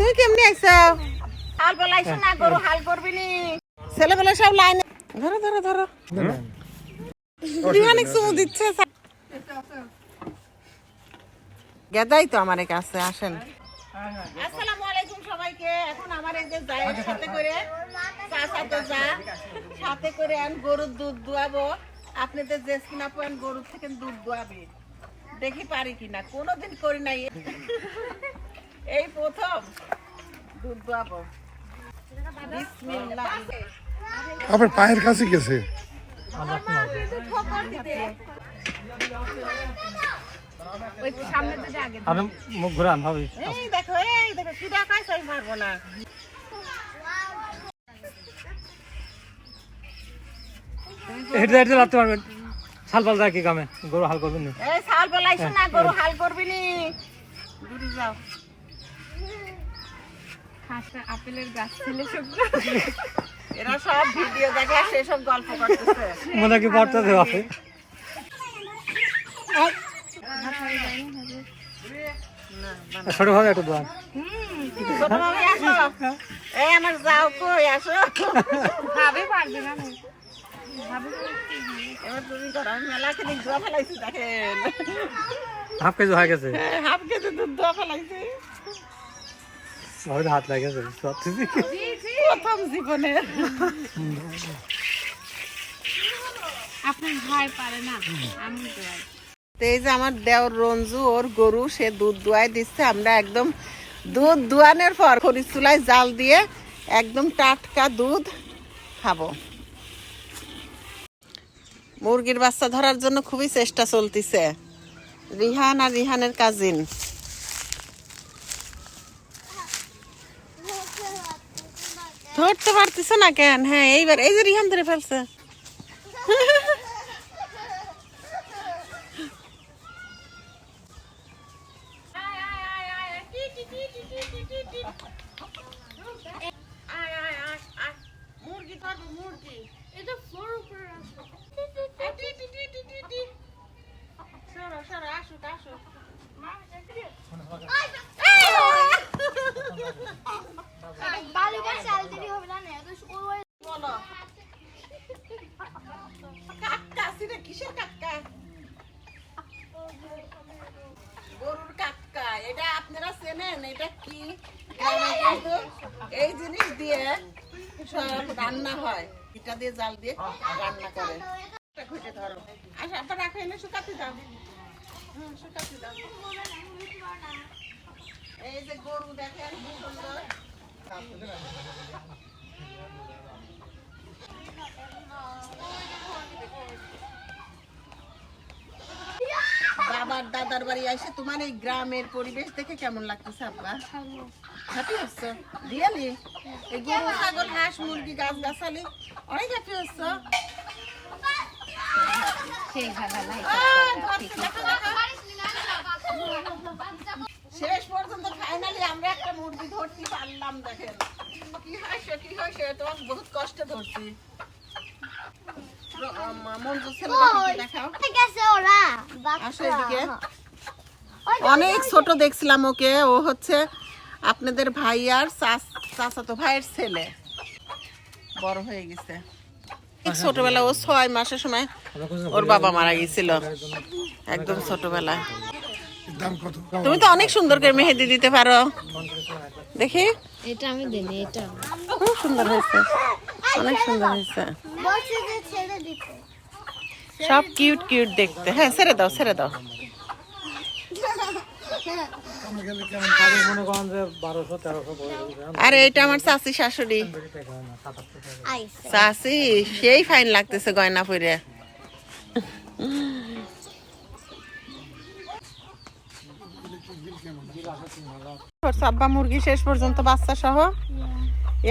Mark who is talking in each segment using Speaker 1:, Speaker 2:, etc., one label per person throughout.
Speaker 1: তুমি কেমনি আইছো?
Speaker 2: হাল বলাইছো না গরু হাল করবি নি।
Speaker 1: ছেলেবেলা সব লাইনে ধরো ধরো ধরো। অনেক চুমু দিচ্ছে গেদাই তো আমার কাছে আসেন। আসসালামু আলাইকুম সবাইকে। এখন আমার এই যে জায়ের সাথে করে চা সাথে যা সাথে করে আন গরুর দুধ দুয়াবো। আপনাদের যে কিনা পান গরুর থেকে দুধ দুয়াবে। দেখি পারি কিনা কোনোদিন করি নাই। এই প্রথম। দুধ বিসমিল্লাহ।
Speaker 3: আপনার পায়ের কাছে গেছে।
Speaker 4: আপনি মুখ ঘুরান ভাবি।
Speaker 1: এই দেখো এই দেখো কি দেখাইছ আমি পারব না।
Speaker 4: হেঁটে হেঁটে লাগতে পারবেন। শাল পাল যায় কি কামে গরু হাল করবেন না।
Speaker 1: এই সাল বলাইছো না গরু হাল করবি নি। দূরে যাও
Speaker 2: আপেলের গাছ ছিল
Speaker 1: এরা সব ভিডিও দেখে সেসব গল্প করতেছে।
Speaker 4: মনে কি পড়তে আছে ছোট ভাবে একটু দোয়ান
Speaker 1: এই আমার যাও কই আসো।
Speaker 2: ভাবে পারবে না
Speaker 1: এবার তুমি করো মেলা খালি দোয়া ফেলাইছি দেখেন।
Speaker 4: হাফ কেজি হয়ে গেছে।
Speaker 1: হাফ কেজি দুধ দোয়া ফেলাইছি।
Speaker 4: ভাবে হাত লাগেছে সত্যি
Speaker 1: প্রথম জীবনে
Speaker 2: আপনার ভাই পারে না আমি তো
Speaker 1: এই যে আমার দেওর রঞ্জু ওর গরু সে দুধ দোয়াই দিচ্ছে। আমরা একদম দুধ দোয়ানোর পর খরিচ চুলায় জাল দিয়ে একদম টাটকা দুধ খাব। মুরগির বাচ্চা ধরার জন্য খুবই চেষ্টা চলতিছে। রিহান আর রিহানের কাজিন ধরতে পারতেছে না কেন? হ্যাঁ এইবার এই যে রিহান ধরে ফেলছে মুরগি ধরবো মুরগি
Speaker 2: এটা ফ্লোর উপরে রাখো।
Speaker 1: সরো সরো আসুক আসুক
Speaker 5: বালুকা চাল দিলি হবে না না এত ওই
Speaker 1: বলো কাক্কা সিরে কিসের কাক্কা গরুর কাক্কা এটা চেনেন এটা কি? এই জিনিস দিয়ে সব রান্না হয়। এটা দিয়ে জাল দিয়ে রান্না করে। খুঁজে ধরো। আচ্ছা এনে শুকাতে দাও। শুকাতে দাও। এই যে গরু দেখেন সুন্দর বাবার দাদার বাড়ি এসে তোমার এই গ্রামের পরিবেশ দেখে কেমন লাগতেছে আব্বা হ্যাপি হচ্ছ রিয়েলি এই গরু ছাগল হাঁস মুরগি গাছ গাছালি অনেক হ্যাপি হচ্ছ। শেষ পর্যন্ত ফাইনালি আমরা একটা মুরগি ধরতে পারলাম দেখেন কি হয়েছে কি হয়েছে তোমার বহুত কষ্টে ধরছি মঞ্জুর দেখাও
Speaker 5: গেছে ওরা
Speaker 1: আসো এদিকে অনেক ছোট দেখছিলাম ওকে। ও হচ্ছে আপনাদের ভাই আর চাচাতো ভাইয়ের ছেলে। বড় হয়ে গেছে। ছোটবেলা ও ছয় মাসের সময় ওর বাবা মারা গেছিল। একদম ছোটবেলায়। তুমি তো অনেক সুন্দর করে মেহেদি দিতে পারো। দেখি।
Speaker 2: এটা আমি দিই এটা।
Speaker 1: খুব সুন্দর হয়েছে। অনেক সুন্দর হয়েছে। সব কিউট কিউট দেখতে। হ্যাঁ ছেড়ে দাও ছেড়ে দাও
Speaker 3: আমরা গেলে কেমন
Speaker 4: তাদের মনে করেন যে বারোশো তেরোশো করে
Speaker 1: আর এটা আমার চাচি শাশুড়ি। চাচি সেই ফাইন লাগতেছে গয়না পরে সাব্বা মুরগি শেষ পর্যন্ত বাচ্চা সহ।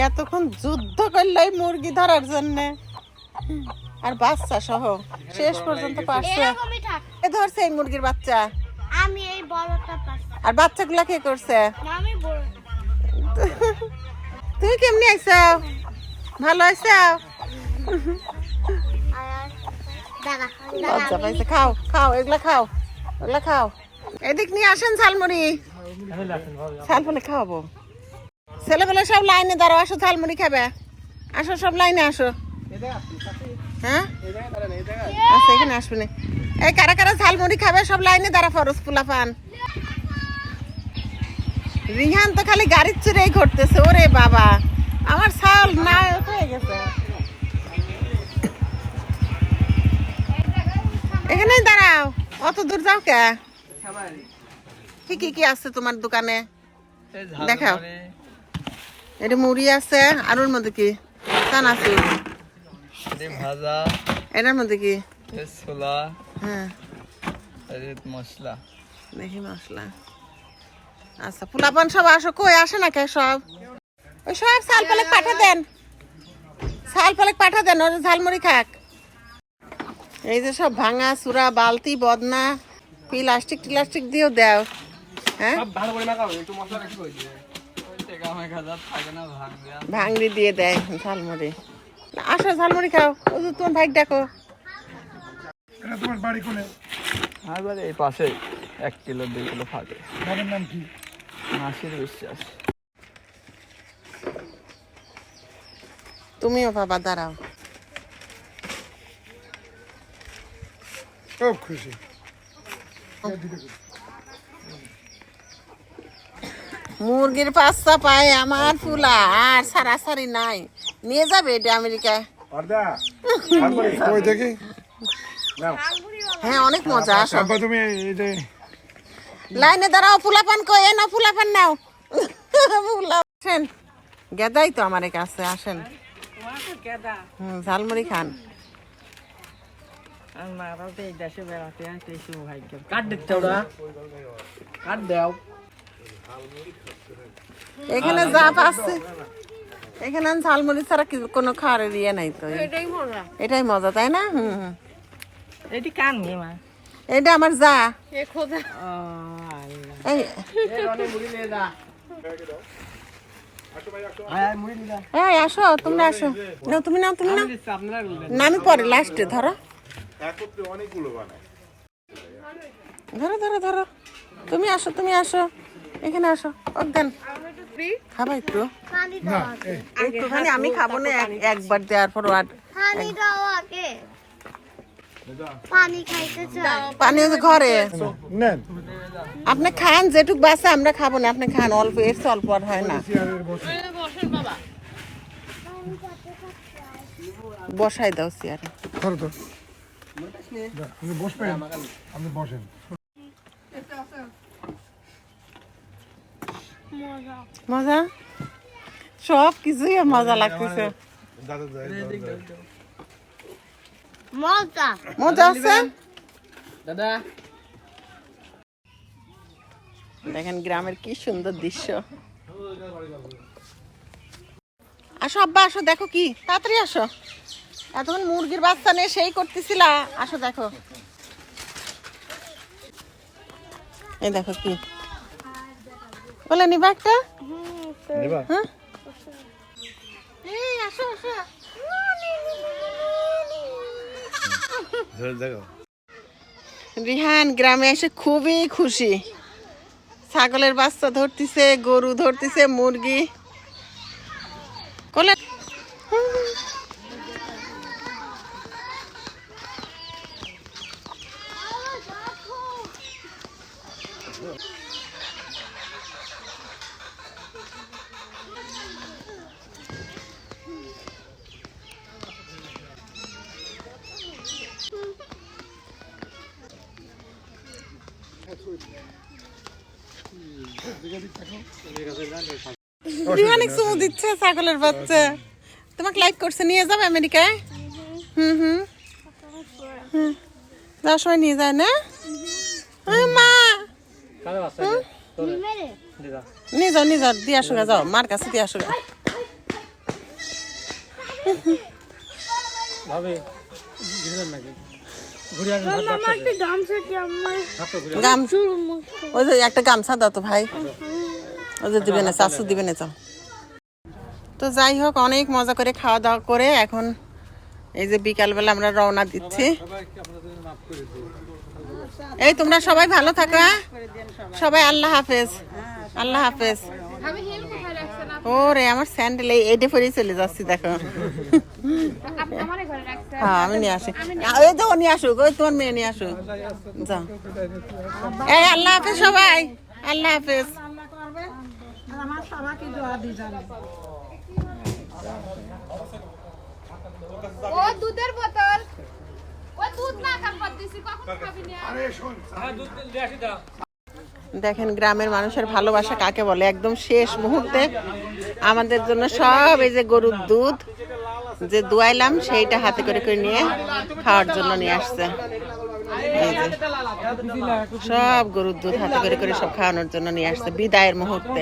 Speaker 1: এতক্ষণ যুদ্ধ করল মুরগি ধরার জন্য। আর বাচ্চা সহ। শেষ পর্যন্ত পারছে এ ধরছে এই মুরগির বাচ্চা।
Speaker 5: আমি এই পাস
Speaker 1: আর বাচ্চাগুলা কে করছে? তুমি কেমনি আইছ? ভালো লজ্জা পাইছে। খাও খাও এগুলা খাও এগুলা খাও। এদিক নিয়ে আসেন ঝালমুড়ি।
Speaker 4: আমি
Speaker 1: ঝাল ফলে খাওয়াবো। ছেলেবেলা সব লাইনে দাঁড়াও আসো ঝালমুড়ি খাবে। আসো সব লাইনে আসো। হ্যাঁ? আচ্ছা এখানে আসবে না। এই কারা কারা ঝালমুড়ি খাবে সব লাইনে দাঁড়া ফরস পোলা পান রিহান তো খালি গাড়ির চুরেই ঘটতেছে ওরে বাবা। আমার ছাল না হয়ে গেছে। এখানেই দাঁড়াও অত দূর যাও কে? কি কি কি আছে তোমার দোকানে? দেখাও। এটা মুড়ি আছে আর ওর মধ্যে কি? চানাচুর।
Speaker 6: ভাজা।
Speaker 1: এটার মধ্যে কি?
Speaker 6: ছোলা।
Speaker 1: হ্যাঁ।
Speaker 6: এই মশলা।
Speaker 1: দেখি মশলা। আচ্ছা পোলাপান সব আসো কই আসে না কে সব? ওই সব পালক পাঠা দেন। পালক পাঠা দেন ওর ঝালমুড়ি খাক। এই যে সব ভাঙা চূড়া বালতি বদনা প্লাস্টিক টিলাস্টিক দিয়েও দেও। হ্যাঁ? ভাঙড়ি দিয়ে দেয় ঝালমুড়ি। আসো ঝালমুড়ি খাও। ওই তোমার ভাই ডাকো।
Speaker 3: এটা তোমার বাড়ি কোনে?
Speaker 6: আর বারে এই পাশে এক কিলো দুই কিলো ফাঁকে।
Speaker 3: বাবার নাম কি?
Speaker 6: নাসির বিশ্বাস।
Speaker 1: তুমিও বাবা দাঁড়াও।
Speaker 3: খুব খুশি।
Speaker 1: মুরগির পাঁচটা পায়ে আমার ফুলা আর সারাসারি নাই। নিয়ে যাবে এটা আমেরিকায়?
Speaker 3: দেখি?
Speaker 1: হ্যাঁ অনেক মজা আসো।
Speaker 3: তুমি
Speaker 1: লাইনে দাঁড়াও ফুলাপান কই? এ না ফুলাপান নাও। আসেন গেদাই তো আমার কাছে আসেন। হুম, ঝালমুড়ি খান। এখানে যা পাচ্ছে এখানে ঝালমুড়ি ছাড়া কোনো খাওয়ার ইয়ে নাই তো।
Speaker 2: এটাই মজা।
Speaker 1: এটাই মজা তাই না? হুম হুম।
Speaker 6: এটি কান নি মা?
Speaker 1: এটা আমার যা।
Speaker 2: এ খোদা।
Speaker 1: এই। এই আসো তোমরা আসো। নাও তুমি নাও তুমি নাও। না আমি পরে লাস্টে ধরো। ধরো ধরো ধরো। তুমি আসো তুমি আসো। এখানে আসো অজ্ঞান। খাবা একটু।
Speaker 5: পানি দাও আগে।
Speaker 1: একটুখানি আমি খাব না একবার দেওয়ার পর আর
Speaker 5: পানি খাইতে
Speaker 1: পানি ঘরে।
Speaker 3: নেন।
Speaker 1: আপনি খান যেটুক বাসে আমরা খাব না আপনি খান অল্প এর চেয়ে অল্প আর হয় না। বসাই দাও চেয়ারে। মজা। সব কিছুই মজা লাগতেছে।
Speaker 5: মজা।
Speaker 1: মজা আছে?
Speaker 6: দাদা।
Speaker 1: দেখেন গ্রামের কি সুন্দর দৃশ্য। আসো আব্বা আসো দেখো কি। তাড়াতাড়ি আসো। এতক্ষণ মুরগির বাচ্চা নিয়ে সেই করতেছিলা। আসো দেখো। এই দেখো কি। বলে নিবা একটা? হ্যাঁ? এই আসো আসো। রিহান গ্রামে এসে খুবই খুশি। ছাগলের বাচ্চা ধরতেছে গরু ধরতেছে মুরগি। কোলে এক চুমু দিচ্ছে ছাগলের বাচ্চা। তোমাকে লাইক করছে নিয়ে যাবে আমেরিকায়? হুম হুম। যাওয়ার সময় নিয়ে যায় না? মা! নিয়ে যাও নিয়ে যাও দিয়ে আসো যাও। মার কাছে দিয়ে আসো
Speaker 4: ভাবে নাকি?
Speaker 1: ওই যে একটা গামছা দাও তো ভাই। ওই যে দিবে না শাশু দিবে না চাও তো যাই হোক অনেক মজা করে খাওয়া দাওয়া করে এখন এই যে বিকালবেলা আমরা রওনা দিচ্ছি। এই তোমরা সবাই ভালো থাকো হ্যাঁ? সবাই আল্লাহ হাফেজ। আল্লাহ হাফেজ। ওরে আমার স্যান্ডেল এই এইটা পরেই চলে যাচ্ছি দেখো। হ্যাঁ আমি নিয়ে আসি। ওই তো নিয়ে আসুক ওই তোমার মেয়ে নিয়ে আসুক। যাও এই আল্লাহ হাফেজ সবাই। আল্লাহ হাফেজ।
Speaker 2: ও দুধের বোতল। ও দুধ না খান দিছি কখন খাবি না
Speaker 1: দেখেন গ্রামের মানুষের ভালোবাসা কাকে বলে? একদম শেষ মুহূর্তে আমাদের জন্য সব এই যে গরুর দুধ যে দুয়াইলাম, সেইটা হাতে করে করে নিয়ে খাওয়ার জন্য নিয়ে আসছে। সব গরুর দুধ হাতে করে করে সব খাওয়ানোর জন্য নিয়ে আসছে বিদায়ের মুহূর্তে।